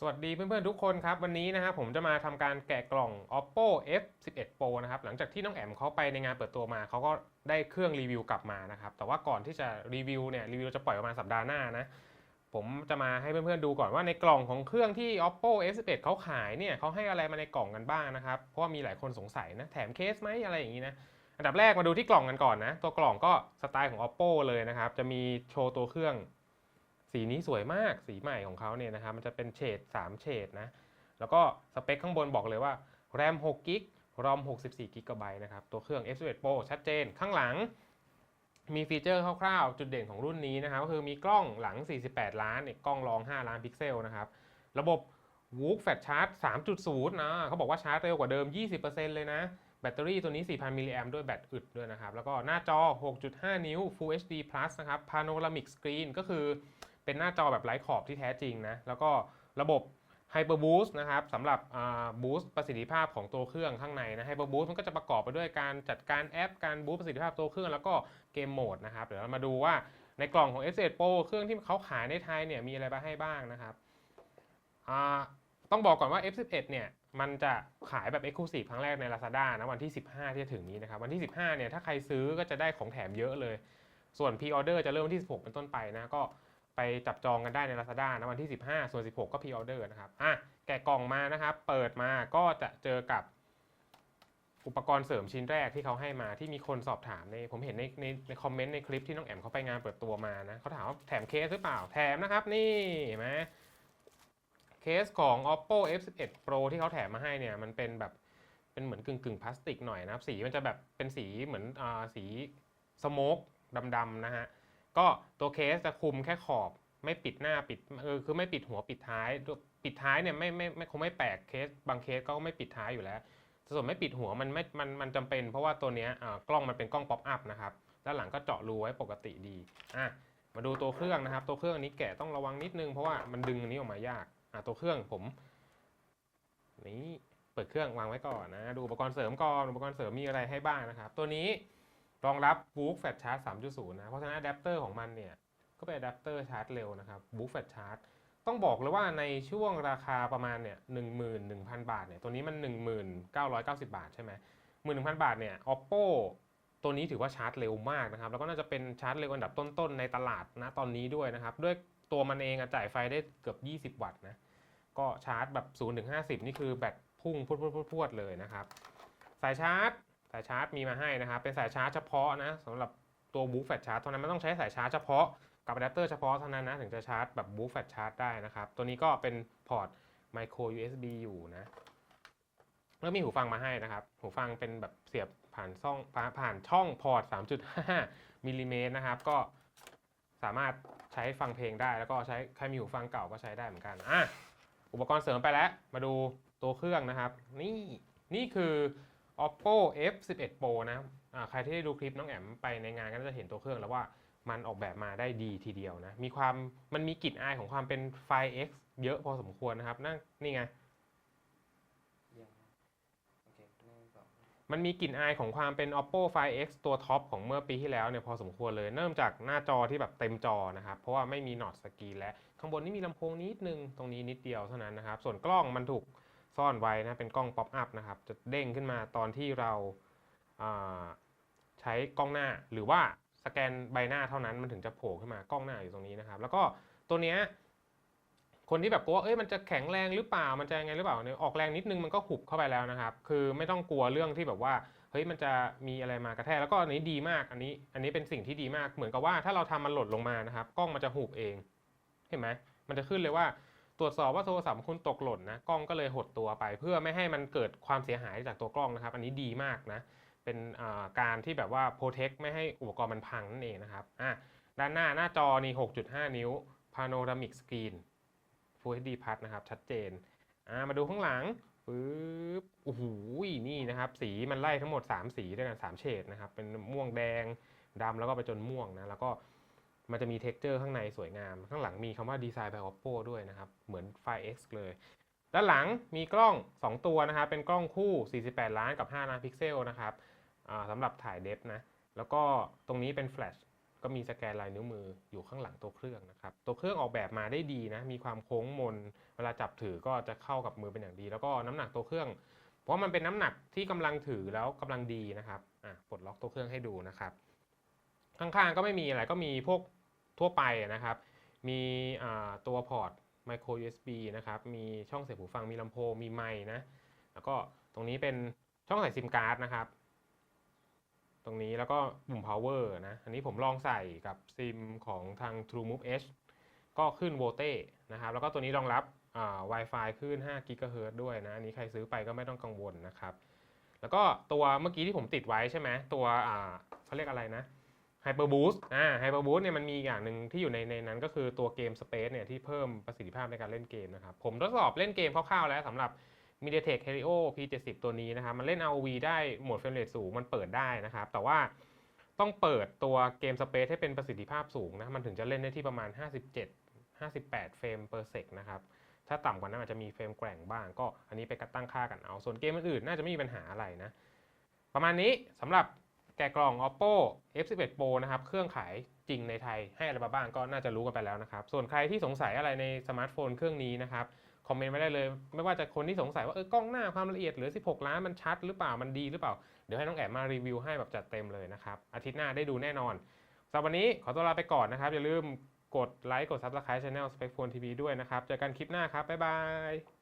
สวัสดีเพื่อนๆทุกคนครับ วันนี้นะครับผมจะมาทำการแกะกล่อง oppo f 1 1 pro นะครับ หลังจากที่น้องแอมเขาไปในงานเปิดตัวมา เขาก็ได้เครื่องรีวิวกลับมานะครับ แต่ว่าก่อนที่จะรีวิวเนี่ยรีวิวจะปล่อยประมาณสัปดาห์หน้านะ ผมจะมาให้เพื่อนๆดูก่อนว่าในกล่องของเครื่องที่ oppo f 1 1เขาขายเนี่ยเขาให้อะไรมาในกล่องกันบ้างนะครับ เพราะว่ามีหลายคนสงสัยนะ แถมเคสไหมอะไรอย่างนี้นะ อันดับแรกมาดูที่กล่องกันก่อนนะ ตัวกล่องก็สไตล์ของ oppo เลยนะครับ จะมีโชว์ตัวเครื่อง สีนี้สวยมากสีใหม่ของเขาเนี่ยนะครับมันจะเป็นเฉด3เฉดนะแล้วก็สเปคข้างบนบอกเลยว่าแรม6กิกรอม64กิกะไบต์นะครับตัวเครื่อง F11 Pro ชัดเจนข้างหลัง มีฟีเจอร์คร่าวๆ จุดเด่นของรุ่นนี้นะครับก็คือมีกล้องหลัง 48 ล้านเนี่ยกล้องรอง 5 ล้านพิกเซลนะครับระบบ Whoop Fast Charge 3.0นะเขาบอกว่าชาร์จเร็วกว่าเดิม 20%เลยนะ แบตเตอรี่ตัวนี้ 4,000มิลลิแอมด้วยแบตอึดด้วยนะครับ แล้วก็หน้าจอ 6.5 นิ้ว Full HD Plus นะครับ Panoramic Screen ก็คือ เป็นหน้าจอแบบไร้ขอบที่แท้จริงนะ แล้วก็ระบบ Hyper Boost นะครับสำหรับบูสต์ประสิทธิภาพของตัวเครื่องข้างในนะ Hyper Boost มันก็จะประกอบไปด้วยการจัดการแอป การบูสต์ประสิทธิภาพตัวเครื่องแล้วก็เกมโหมดนะครับ เดี๋ยวเรามาดูว่าในกล่องของ S8 Pro เครื่องที่เขาขายในไทยเนี่ยมีอะไรมาให้บ้างนะครับต้องบอกก่อนว่า F11 เนี่ยมันจะขายแบบ Exclusive ครั้งแรกใน Lazada นะวันที่ 15 ที่จะถึงนี้นะครับวันที่ 15 เนี่ยถ้าใครซื้อก็จะได้ของแถมเยอะเลย ส่วน Pre-order จะเริ่มวันที่ 16 เป็นต้นไปนะก็ ไปจับจองกันได้ใน Lazada นะวันที่ 15 ส่วน 16 ก็ Pre-order นะครับอะแกะกล่องมานะครับ เปิดมาก็จะเจอกับอุปกรณ์เสริมชิ้นแรกที่เขาให้มาที่มีคนสอบถามในผมเห็นในในในคอมเมนต์ในคลิปที่น้องแอมเขาไปงานเปิดตัวมานะเขาถามว่าแถมเคสหรือเปล่าแถมนะครับ นี่เห็นไหมเคสของ oppo f11 pro ที่เขาแถมมาให้เนี่ยมันเป็นแบบเป็นเหมือนกึ่งกึ่งพลาสติกหน่อยนะครับ สีมันจะแบบเป็นสีเหมือนอ่าสีสโมกดำๆนะฮะ ก็ตัวเคสจะคุมแค่ขอบไม่ปิดหน้าปิดเออคือไม่ปิดหัวปิดท้าย ปิดท้ายเนี่ยไม่ไม่ไม่คงไม่แปลกเคส บางเคสก็ไม่ปิดท้ายอยู่แล้วส่วนไม่ปิดหัวมันไม่มันมันจำเป็น เพราะว่าตัวเนี้ยอ่ากล้องมันเป็นกล้องป๊อปอัพนะครับด้านหลังก็เจาะรูไว้ปกติดีอะมาดูตัวเครื่องนะครับ ตัวเครื่องอันนี้แกะต้องระวังนิดนึงเพราะว่ามันดึงอันนี้ออกมายากอะตัวเครื่องผมนี่เปิดเครื่องวางไว้ก่อนนะ ดูอุปกรณ์เสริมก่อนอุปกรณ์เสริมมีอะไรให้บ้างนะครับ ตัวนี้ รองรับ Book Fast Charge 3.0นะ เพราะฉะนั้นอะแดปเตอร์ของมันเนี่ย ก็เป็นอะแดปเตอร์ชาร์จเร็วนะครับ Book Fast Charge ต้องบอกเลยว่าในช่วงราคาประมาณเนี่ย11,000 บาทเนี่ยตัวนี้มัน 1990 บาทใช่ไหม11,000 บาทเนี่ย Oppo ตัวนี้ถือว่าชาร์จเร็วมากนะครับ แล้วก็น่าจะเป็นชาร์จเร็วอันดับต้นๆในตลาดนะตอนนี้ด้วยนะครับ ด้วยตัวมันเองอะจ่ายไฟได้เกือบ 20 วัตต์นะ ก็ชาร์จแบบ0ถึง50 นี่คือแบตพุ่งพรวดๆเลยนะครับ สายชาร์จ สายชาร์จมีมาให้นะครับเป็นสายชาร์จเฉพาะนะสำหรับตัวบูฟแฟชชาร์จเท่านั้นไม่ต้องใช้สายชาร์จเฉพาะกับอะแดปเตอร์เฉพาะเท่านั้นนะถึงจะชาร์จแบบบูฟแฟชชาร์จได้นะครับ ตัวนี้ก็เป็นพอร์ต micro USB อยู่นะแล้วมีหูฟังมาให้นะครับ หูฟังเป็นแบบเสียบผ่านช่องผ่านช่องพอร์ต 3.5 มิลลิเมตรนะครับ ก็สามารถใช้ฟังเพลงได้ แล้วก็ใช้ใครมีหูฟังเก่าก็ใช้ได้เหมือนกันอะอุปกรณ์เสริมไปแล้ว มาดูตัวเครื่องนะครับ นี่นี่คือ oppo f11 pro นะอ่าใครที่ได้ดูคลิปน้องแอมไปในงานก็จะเห็นตัวเครื่องแล้วว่ามันออกแบบมาได้ดีทีเดียวนะ มีความมันมีกลิ่นอายของความเป็นไฟ X เยอะพอสมควรนะครับ นั่นนี่ไงเยี่ยมมากโอเคหนึ่งสองมันมีกลิ่นอายของความเป็น oppo Find X ตัวท็อปของเมื่อปีที่แล้วเนี่ยพอสมควรเลย เริ่มจากหน้าจอที่แบบเต็มจอนะครับ เพราะว่าไม่มีหนอดสกรีนและ ข้างบนนี่มีลำโพงนิดนึง ตรงนี้นิดเดียวเท่านั้นนะครับ ส่วนกล้องมันถูก ซ่อนไว้นะเป็นกล้องป๊อปอัพนะครับ จะเด้งขึ้นมาตอนที่เราอ่าใช้กล้องหน้าหรือว่าสแกนใบหน้าเท่านั้นมันถึงจะโผล่ขึ้นมากล้องหน้าอยู่ตรงนี้นะครับ แล้วก็ตัวเนี้ยคนที่แบบกลัวเอ้ยมันจะแข็งแรงหรือเปล่ามันจะยังไงหรือเปล่าเนี่ยออกแรงนิดนึงมันก็หุบเข้าไปแล้วนะครับ คือไม่ต้องกลัวเรื่องที่แบบว่าเฮ้ยมันจะมีอะไรมากระแทกแล้วก็อันนี้ดีมากอันนี้ อันนี้เป็นสิ่งที่ดีมากเหมือนกับว่าถ้าเราทำมันหล่นลงมานะครับ กล้องมันจะหุบเองเห็นไหมมันจะขึ้นเลยว่า ตรวจสอบว่าโทรศัพท์คุณตกหล่นนะกล้องก็เลยหดตัวไป เพื่อไม่ให้มันเกิดความเสียหายจากตัวกล้องนะครับ อันนี้ดีมากนะเป็นการที่แบบว่าโปรเทคไม่ให้อุปกรณ์มันพังนั่นเองนะครับอะด้านหน้าหน้าจอนี่ 6.5 นิ้ว Panoramic Screen Full HD Plus นะครับ ชัดเจนอ่ามาดูข้างหลังปึ๊บโอ้โหนี่นะครับ สีมันไล่ทั้งหมด 3 สีด้วยกัน 3 เฉดนะครับ เป็นม่วงแดงดำแล้วก็ไปจนม่วงนะ แล้วก็ มันจะมี texture ข้างในสวยงาม ข้างหลังมีคำว่า Design by Oppo ด้วยนะครับ เหมือน Find X เลย ด้านหลังมีกล้อง 2 ตัวนะครับ เป็นกล้องคู่ 48 ล้านกับ 5 ล้านพิกเซลนะครับสำหรับถ่ายเดฟนะ แล้วก็ตรงนี้เป็นแฟลช ก็มีสแกนลายนิ้วมืออยู่ข้างหลังตัวเครื่องนะครับ ตัวเครื่องออกแบบมาได้ดีนะ มีความโค้งมน เวลาจับถือก็จะเข้ากับมือเป็นอย่างดี แล้วก็น้ำหนักตัวเครื่อง เพราะมันเป็นน้ำหนักที่กำลังถือแล้วกำลังดีนะครับ อะ ปลดล็อกตัวเครื่องให้ดูนะครับข้างๆก็ไม่มีอะไรก็มีพวก ทั่วไปนะครับ มีตัวพอร์ต micro USB นะครับ มีช่องเสียบหูฟัง มีลำโพง มีไมค์นะ แล้วก็ตรงนี้เป็นช่องใส่ซิมการ์ดนะครับ ตรงนี้แล้วก็ปุ่ม power นะ อันนี้ผมลองใส่กับซิมของทาง TrueMove H ก็ขึ้นโวเต้นะครับ แล้วก็ตัวนี้รองรับ Wi-Fi ขึ้น5 GHz ด้วยนะ อันนี้ใครซื้อไปก็ไม่ต้องกังวลนะครับ แล้วก็ตัวเมื่อกี้ที่ผมติดไว้ใช่ไหม ตัวเขาเรียกอะไรนะ Hyper Boost อ่า Hyper Boost เนี่ยมันมีอย่างหนึ่งที่อยู่ในในนั้นก็คือตัวเกม Space เนี่ยที่เพิ่มประสิทธิภาพในการเล่นเกมนะครับ ผมทดสอบเล่นเกมคร่าวๆแล้วสำหรับ MediaTek Helio P70 ตัวนี้นะครับ มันเล่น ROV ได้โหมดเฟรมเรทสูง มันเปิดได้นะครับ แต่ว่าต้องเปิดตัวเกม Space ให้เป็นประสิทธิภาพสูงนะ มันถึงจะเล่นได้ที่ประมาณ 57 58 เฟรม per sec นะครับ ถ้าต่ำกว่านั้นอาจจะมีเฟรมแกว่งบ้าง ก็อันนี้ไปกัดตั้งค่ากันเอา ส่วนเกมอื่นๆน่าจะไม่มีปัญหาอะไรนะ ประมาณนี้สำหรับ แกะกล่อง oppo f11 pro นะครับ เครื่องขายจริงในไทยให้อะไรบ้างก็น่าจะรู้กันไปแล้วนะครับ ส่วนใครที่สงสัยอะไรในสมาร์ทโฟนเครื่องนี้นะครับ คอมเมนต์ไม่ได้เลย ไม่ว่าจะคนที่สงสัยว่าเออกล้องหน้าความละเอียดหลือ 16 ล้านมันชัดหรือเปล่ามันดีหรือเปล่า เดี๋ยวให้น้องแอบมารีวิวให้แบบจัดเต็มเลยนะครับ อาทิตย์หน้าได้ดูแน่นอนสำหรับวันนี้ขอตัวลาไปก่อนนะครับอย่าลืมกดไลค์กด Subscribe Channel Spec Phone TV ด้วยนะครับเจอกันคลิปหน้าครับบ๊ายบาย